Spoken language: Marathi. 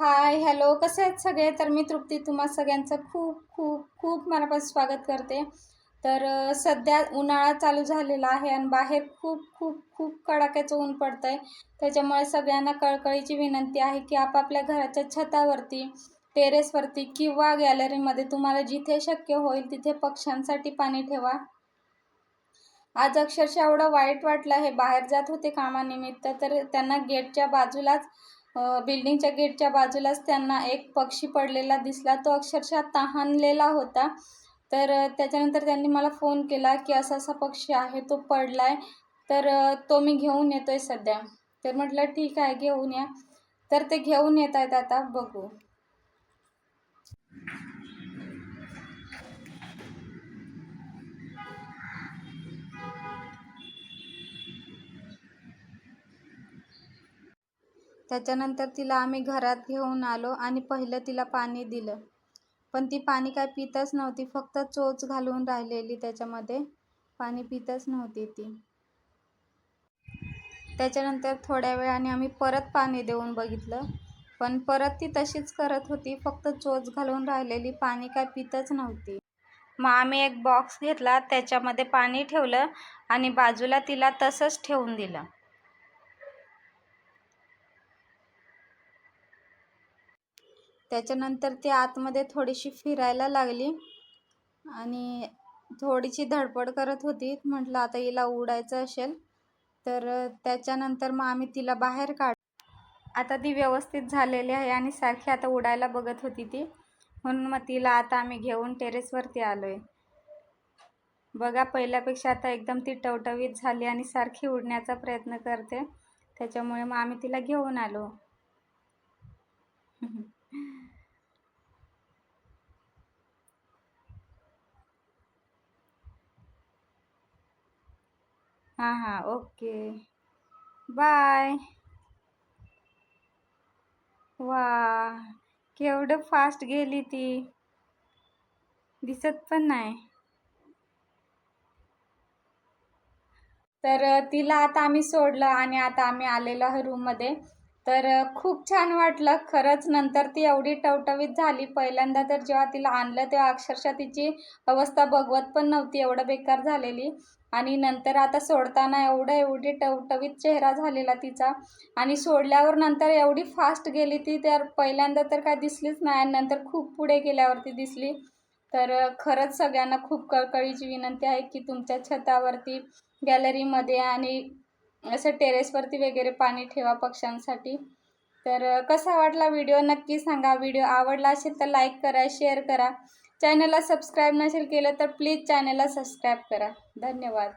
Hi hello. कसे आहेत सगळे? तर मी तृप्ती. तुम्हा सगळ्यांचं खूप खूप खूप मनापासून स्वागत करते. तर सध्या उन्हाळा चालू झालेला आहे आणि बाहेर खूप खूप खूप कडाक्याचं ऊन पडतं आहे त्याच्यामुळे सगळ्यांना कळकळीची विनंती आहे की आपापल्या घराच्या छतावरती टेरेसवरती किंवा गॅलरीमध्ये तुम्हाला जिथे शक्य होईल तिथे पक्ष्यांसाठी पाणी ठेवा. आज अक्षरशः एवढं वाईट वाटलं हे बाहेर जात होते कामानिमित्त तर त्यांना गेटच्या बाजूलाच बिल्डिंगच्या गेटच्या बाजूलाच त्यांना एक पक्षी पडलेला दिसला. तो अक्षरशः तहानलेला होता. तर त्याच्यानंतर त्यांनी मला फोन केला की असा असा पक्षी आहे तो पडला आहे तर तो मी घेऊन येतो आहे सध्या. तर म्हटलं ठीक आहे घेऊन या. तर ते घेऊन येत आहेत आता बघू. त्याच्यानंतर तिला आम्ही घरात घेऊन आलो आणि पहिलं तिला पाणी दिलं. पण ती पाणी काय पितच नव्हती फक्त चोच घालून राहिलेली त्याच्यामध्ये. पाणी पितच नव्हती ती. त्याच्यानंतर थोड्या वेळाने आम्ही परत पाणी देऊन बघितलं. पण परत ती तशीच करत होती फक्त चोच घालून राहिलेली पाणी काय पितच नव्हती. मग आम्ही एक बॉक्स घेतला त्याच्यामध्ये पाणी ठेवलं आणि बाजूला तिला तसंच ठेवून दिलं. त्याच्यानंतर ती आतमध्ये थोडीशी फिरायला लागली. आणि थोडीशी धडपड करत होती. म्हटलं आता हिला उडायचं असेल तर त्याच्यानंतर मग आम्ही तिला बाहेर काढ आता ती व्यवस्थित झालेली आहे आणि सारखी आता उडायला बघत होती ती. म्हणून मग तिला आता आम्ही घेऊन टेरेसवरती आलो आहे बघा पहिल्यापेक्षा आता एकदम ती टवटवीत झाली आणि सारखी उडण्याचा प्रयत्न करते. त्याच्यामुळे मग आम्ही तिला घेऊन आलो. हां हां ओके बाय वा केवढं फास्ट गेली ती. दिसत पण नाही. तर तिला आता आम्ही सोडलं आणि आता आम्ही आलेलो आहे रूममध्ये तर खूप छान वाटलं. खरंच नंतर ती एवढी टवटवीत झाली. पहिल्यांदा तर जेव्हा तिला आणलं तेव्हा अक्षरशः तिची अवस्था बघवत पण नव्हती एवढं बेकार झालेली. आणि नंतर आता सोडताना एवढं एवढी टवटवीत चेहरा झालेला तिचा. आणि सोडल्यावर नंतर एवढी फास्ट गेली ती तर पहिल्यांदा तर काय दिसलीच नाही आणि नंतर खूप पुढे गेल्यावरती दिसली. तर खरंच सगळ्यांना खूप कळकळीची विनंती आहे की तुमच्या छतावरती गॅलरीमध्ये आणि असं टेरेसवरती वगैरे पाणी ठेवा पक्ष्यांसाठी. तर कसा वाटला व्हिडिओ नक्की सांगा. व्हिडिओ आवडला असेल तर लाईक करा शेअर करा. चॅनलला सबस्क्राईब नसेल केलं तर प्लीज चॅनलला सबस्क्राईब करा. धन्यवाद.